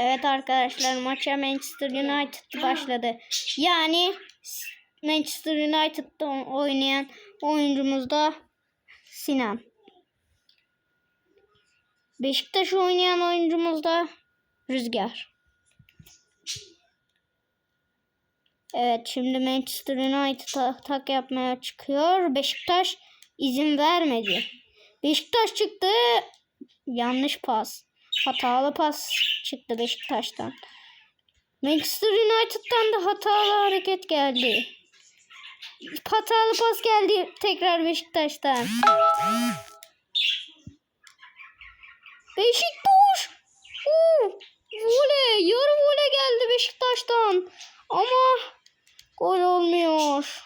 Evet arkadaşlar maça Manchester United başladı. Yani Manchester United'da oynayan oyuncumuz da Sinan. Beşiktaş oynayan oyuncumuz da Rüzgar. Evet şimdi Manchester United atak yapmaya çıkıyor. Beşiktaş izin vermedi. Beşiktaş çıktı. Yanlış pas. Hatalı pas çıktı Beşiktaş'tan. Manchester United'dan da hatalı hareket geldi. Hatalı pas geldi tekrar Beşiktaş'tan. Beşiktaş! Oo, voley! Yarı voley geldi Beşiktaş'tan. Ama gol olmuyor.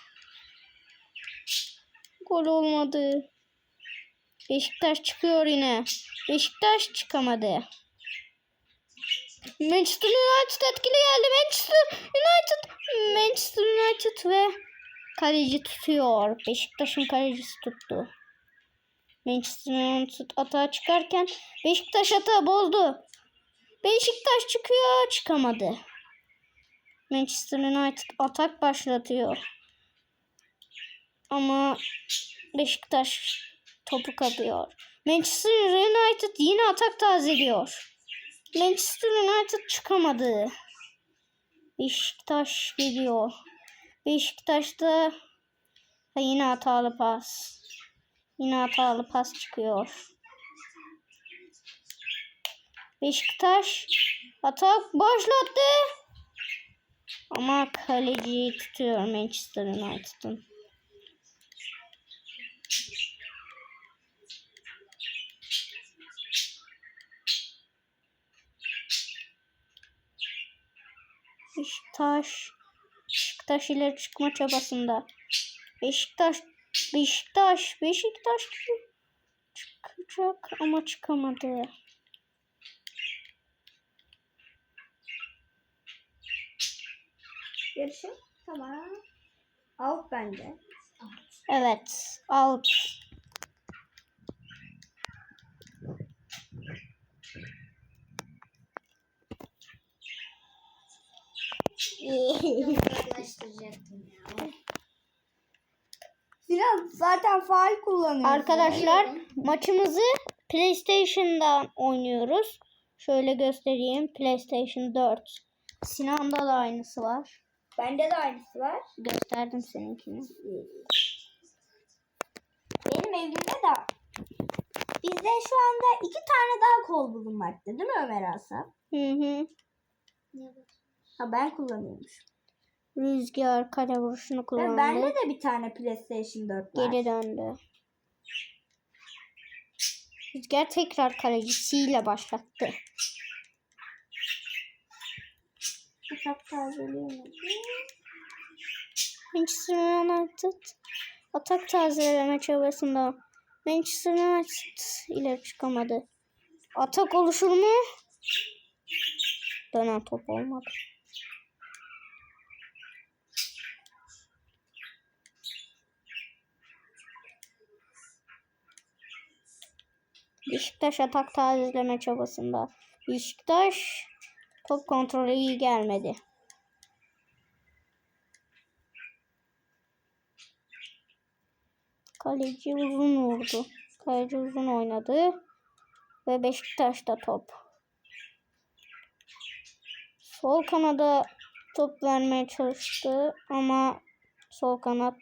Gol olmadı. Beşiktaş çıkıyor yine. Beşiktaş çıkamadı. Manchester United etkili geldi. Manchester United Manchester United ve kaleci tutuyor. Beşiktaş'ın kalecisi tuttu. Manchester United atağa çıkarken Beşiktaş atağı bozdu. Beşiktaş çıkıyor çıkamadı. Manchester United atak başlatıyor. Ama Beşiktaş topu kapıyor. Manchester United yine atak tazeliyor. Manchester United çıkamadı. Beşiktaş geliyor. Beşiktaş'ta yine hatalı pas. Yine hatalı pas çıkıyor. Beşiktaş atak başlattı. Ama kaleciyi tutuyor Manchester United'ın. Beşiktaş Beşiktaş ileri çıkma çabasında. Beşiktaş Beşiktaş Beşiktaş çıkacak ama çıkamadı. Yarışım tamam. Out bende. Evet, out. Yaklaştıracaktım ya. Sinan zaten faal kullanıyor. Arkadaşlar maçımızı PlayStation'dan oynuyoruz. Şöyle göstereyim. PlayStation 4. Sinan'da da aynısı var. Bende de aynısı var. Gösterdim seninkini. Benim evimde de bizde şu anda iki tane daha kol bulunmakta değil mi Ömer Asaf? Hı hı. Ha ben kullanıyormuş. Rüzgar kale vuruşunu Ben, kullandı. bende de bir tane PlayStation 4 var. Geri döndü. Rüzgar tekrar kalecisiyle başlattı. Uçak tazeliyor Manchester United atak tazeleme çabasında Manchester United ileri çıkamadı. Atak oluşur mu? Dönen top olmadı. Beşiktaş atak tazeleme çabasında. Beşiktaş top kontrolü iyi gelmedi. Kaleci uzun vurdu. Kaleci uzun oynadı. Ve Beşiktaş'ta top. Sol kanada top vermeye çalıştı ama sol kanat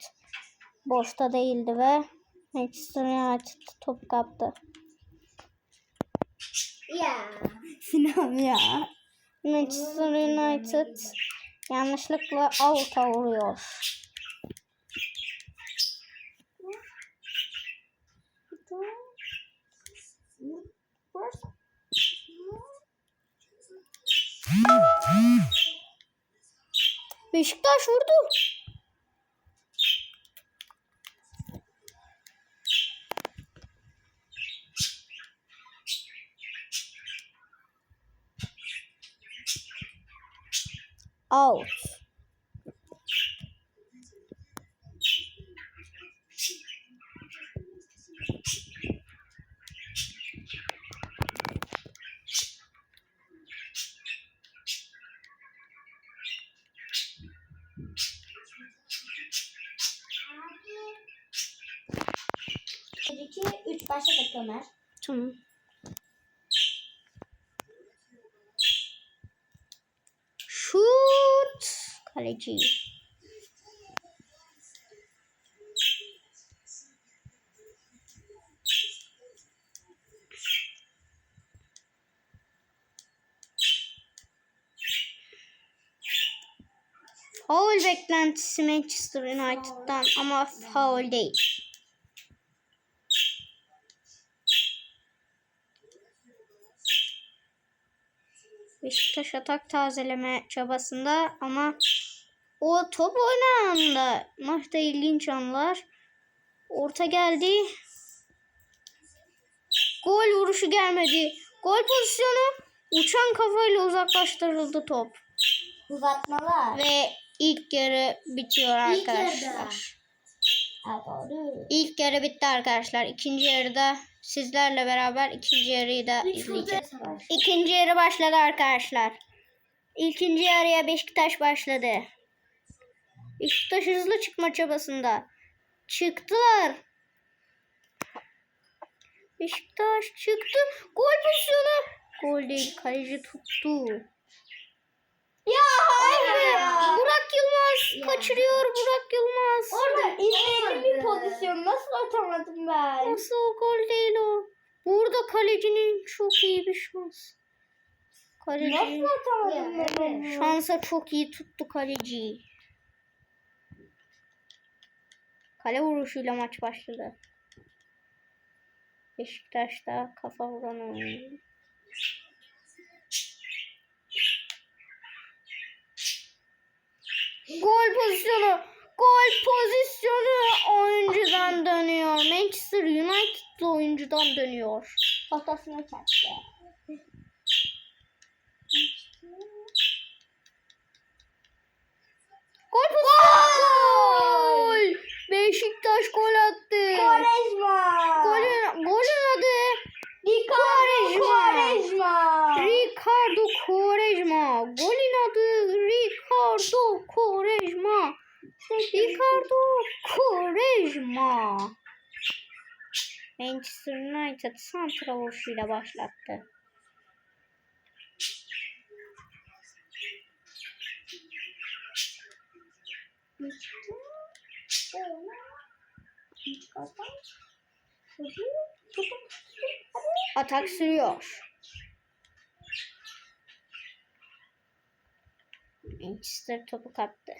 boşta değildi ve Manchester United top kaptı. Ya. Sinan ya. Manchester United yanlışlıkla out'a vuruyor. Beşiktaş vurdu. out. Üç başladık Ömer. Tamam. Kaleci. Foul beklentisi Manchester United'dan ama foul değil. Beşiktaş atak tazeleme çabasında ama o top oynananda maçta ilginç anlar. Orta geldi. Gol vuruşu gelmedi. Gol pozisyonu uçan kafayla uzaklaştırıldı top. Uzatmalar. Ve ilk yarı bitiyor arkadaşlar. İlk yarı bitti arkadaşlar. İkinci yarıda sizlerle beraber ikinci yarıyı da izleyeceğiz. İkinci yarı başladı arkadaşlar. İkinci yarıya Beşiktaş başladı. Beşiktaş hızlı çıkma çabasında. Çıktılar. Beşiktaş çıktı. Gol pozisyonu. Gol değil. Kaleci tuttu. Ya hayır ya. Burak Yılmaz kaçırıyor. Burak Yılmaz. Orada izlediğim bir pozisyon nasıl atamadım ben? Nasıl o gol değil o? Burada kalecinin çok iyi bir şans. Kaleci Nasıl atamadım ben şansa çok iyi tuttu kaleci. Kale vuruşuyla maç başladı. Beşiktaş'ta kafa vuran oyuncu. Gol pozisyonu. Gol pozisyonu oyuncudan dönüyor. Manchester United'lı oyuncudan dönüyor. Potasına çarptı. Gol pozisyonu. Beşiktaş gol attı. Quaresma. Golün, golün adı Ricardo Quaresma. Ricardo Quaresma. Golün adı Ricardo Quaresma. Ricardo Quaresma. Manchester United santra vuruşuyla başlattı. Atak sürüyor. Manchester topu kaptı.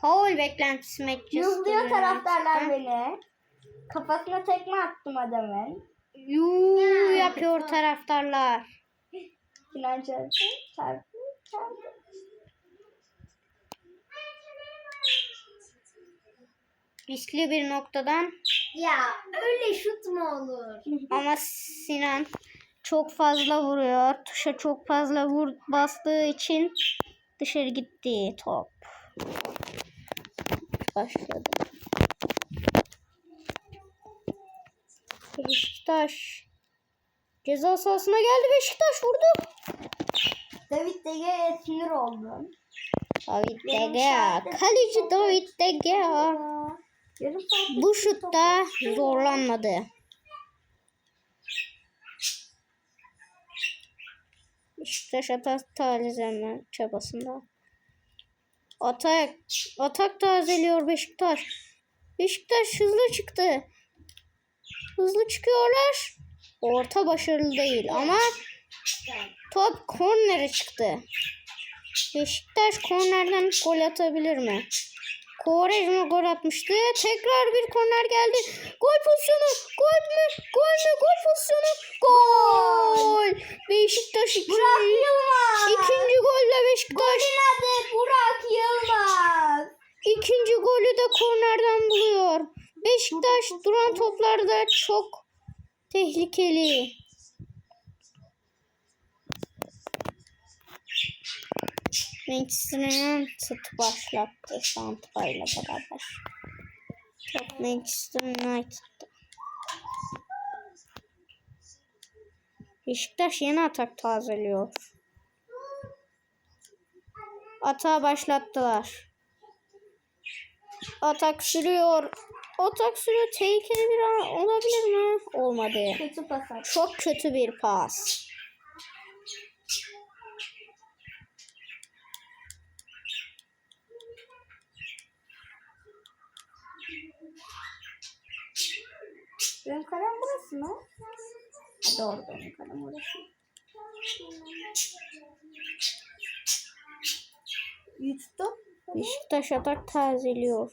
Foul beklentisi Manchester Yuzluyor taraftarlar beni. Kafasına tekme attım adamın. Yuu yapıyor taraftarlar. Sinan çarptı. Çarptı. Çarptı. Riskli bir noktadan Ya öyle şut mu olur? ama Sinan çok fazla vuruyor. Tuşa çok fazla vur bastığı için dışarı gitti top. Başladı. Beşiktaş ceza sahasına geldi. Beşiktaş vurdu. David de Gea'ya sinir oldum. David De Gea. Kaleci David De Gea. Bu şutta zorlanmadı. Beşiktaş atak tazeleme çabasında. Atak, atak tazeliyor Beşiktaş. Beşiktaş hızlı çıktı. Hızlı çıkıyorlar. Orta başarılı değil ama top kornere çıktı. Beşiktaş kornerden gol atabilir mi? Quaresma gol atmıştı. Tekrar bir korner geldi. Gol pozisyonu. Gol mü? Gol mü? Gol pozisyonu. Gol. Beşiktaş ikinci. Burak Yılmaz. İkinci golle Beşiktaş. Golün adı Burak Yılmaz. İkinci golü de kornerden buluyor. Beşiktaş duran toplarda çok tehlikeli. Manchester United başlattı Santra ile beraber. Top Manchester United'da. Beşiktaş yeni atak tazeliyor. Atağı başlattılar. Atak sürüyor. Atak sürüyor. Tehlikeli bir an olabilir mi? Olmadı. Kötü pas. Çok kötü bir pas. Benim kalem burası mı? Doğru benim kalem orası. Yuttum. Beşiktaş atak tazeliyor.